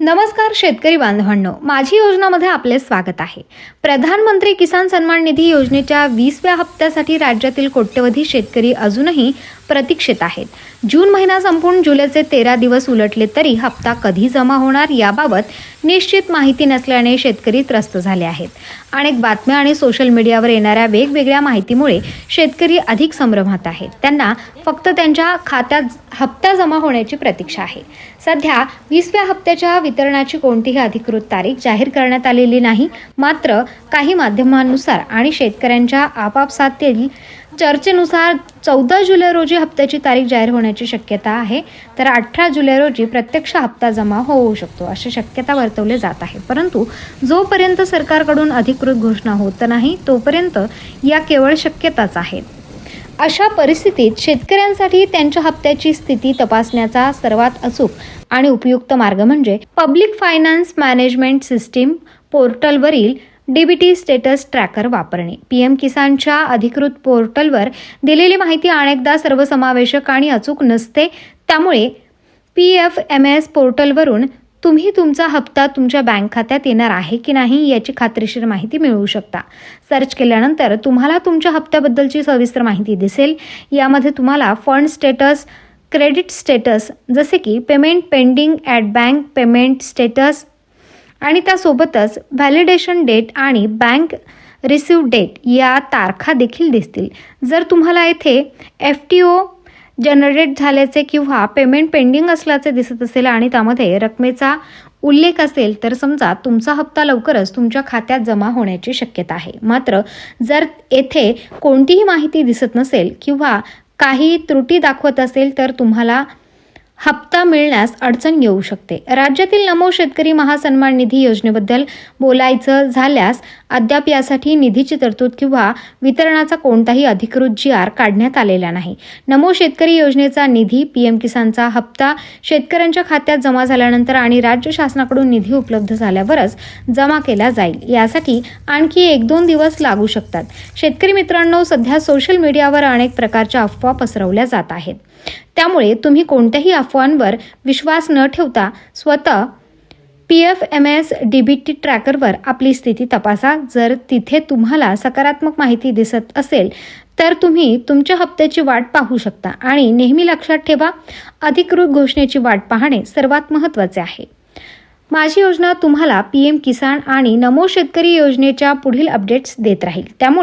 नमस्कार शेतकरी बांधवांनो. माझी योजनामध्ये आपले स्वागत आहे. प्रधानमंत्री किसान सन्मान निधी योजनेच्या वीसव्या हप्त्यासाठी राज्यातील कोट्यवधी शेतकरी अजूनही प्रतीक्षेत आहेत. जून महिना संपून जुलैचे तेरा दिवस उलटले तरी हप्ता कधी जमा होणार याबाबत निश्चित माहिती नसल्याने शेतकरी त्रस्त झाले आहेत. अनेक बातम्या आणि सोशल मीडियावर येणाऱ्या वेगवेगळ्या माहितीमुळे शेतकरी अधिक संभ्रमात आहेत. त्यांना फक्त त्यांच्या खात्यात हप्ता जमा होण्याची प्रतीक्षा आहे. सध्या वीसव्या हप्त्याच्या वितरणाची कोणतीही अधिकृत तारीख जाहीर करण्यात आलेली नाही. मात्र काही माध्यमांनुसार आणि शेतकऱ्यांच्या आपापसातील चर्चेनुसार चौदा जुलै रोजी हप्त्याची तारीख जाहीर होण्याची शक्यता आहे. तर अठरा जुलै रोजी प्रत्यक्ष हप्ता जमा होऊ शकतो अशी शक्यता वर्तवली जात आहे. परंतु जोपर्यंत सरकारकडून अधिकृत घोषणा होत नाही तोपर्यंत या केवळ शक्यताच आहेत. अशा परिस्थितीत शेतकऱ्यांसाठी त्यांच्या हप्त्याची स्थिती तपासण्याचा सर्वात अचूक आणि उपयुक्त मार्ग म्हणजे पब्लिक फायनान्स मॅनेजमेंट सिस्टीम पोर्टलवरील डीबीटी स्टेटस ट्रॅकर वापरणे. पीएम किसानच्या अधिकृत पोर्टलवर दिलेली माहिती अनेकदा सर्वसमावेशक आणि अचूक नसते. त्यामुळे पी एफ एम एस पोर्टलवरून तुम्ही तुमचा हप्ता तुमच्या बँक खात्यात येणार आहे की नाही याची खात्रीशीर माहिती मिळवू शकता. सर्च केल्यानंतर तुम्हाला तुमच्या हप्त्याबद्दलची सविस्तर माहिती दिसेल. यामध्ये तुम्हाला फंड स्टेटस क्रेडिट स्टेटस जसे की payment pending at bank payment status आणि त्यासोबतच व्हॅलिडेशन डेट आणि बँक रिसिव्ह डेट या तारखा देखील दिसतील. जर तुम्हाला येथे एफ टी ओ जनरेट झाल्याचे किंवा पेमेंट पेंडिंग असल्याचे दिसत असेल आणि त्यामध्ये रकमेचा उल्लेख असेल तर समजा तुमचा हप्ता लवकरच तुमच्या खात्यात जमा होण्याची शक्यता आहे. मात्र जर येथे कोणतीही माहिती दिसत नसेल किंवा काही त्रुटी दाखवत असेल तर तुम्हाला हप्ता मिळण्यास अडचण येऊ शकते. राज्यातील नमो शेतकरी महासन्मान निधी योजनेबद्दल बोलायचं झाल्यास अद्याप यासाठी निधीची तरतूद किंवा वितरणाचा कोणताही अधिकृत जी आर काढण्यात आलेला नाही. नमो शेतकरी योजनेचा निधी पीएम किसानचा हप्ता शेतकऱ्यांच्या खात्यात जमा झाल्यानंतर आणि राज्य शासनाकडून निधी उपलब्ध झाल्यावरच जमा केला जाईल. यासाठी आणखी एक दोन दिवस लागू शकतात. शेतकरी मित्रांनो सध्या सोशल मीडियावर अनेक प्रकारच्या अफवा पसरवल्या जात आहेत. त्यामुळे तुम्ही कोणत्याही अफवांवर विश्वास न ठेवता स्वतः P F M S D B T ट्रॅकरवर आपली स्थिती तपासा. जर तिथे तुम्हाला सकारात्मक माहिती दिसत असेल तर तुम्ही तुमच्या हप्त्याची वाट पाहू शकता आणि नेहमी लक्षात ठेवा अधिकृत घोषणेची वाट पाहणे सर्वात महत्त्वाचे आहे. माझी योजना तुम्हाला पी एम किसान आणि नमो शेतकरी योजनेच्या पुढील अपडेट्स देत राहील. त्यामुळे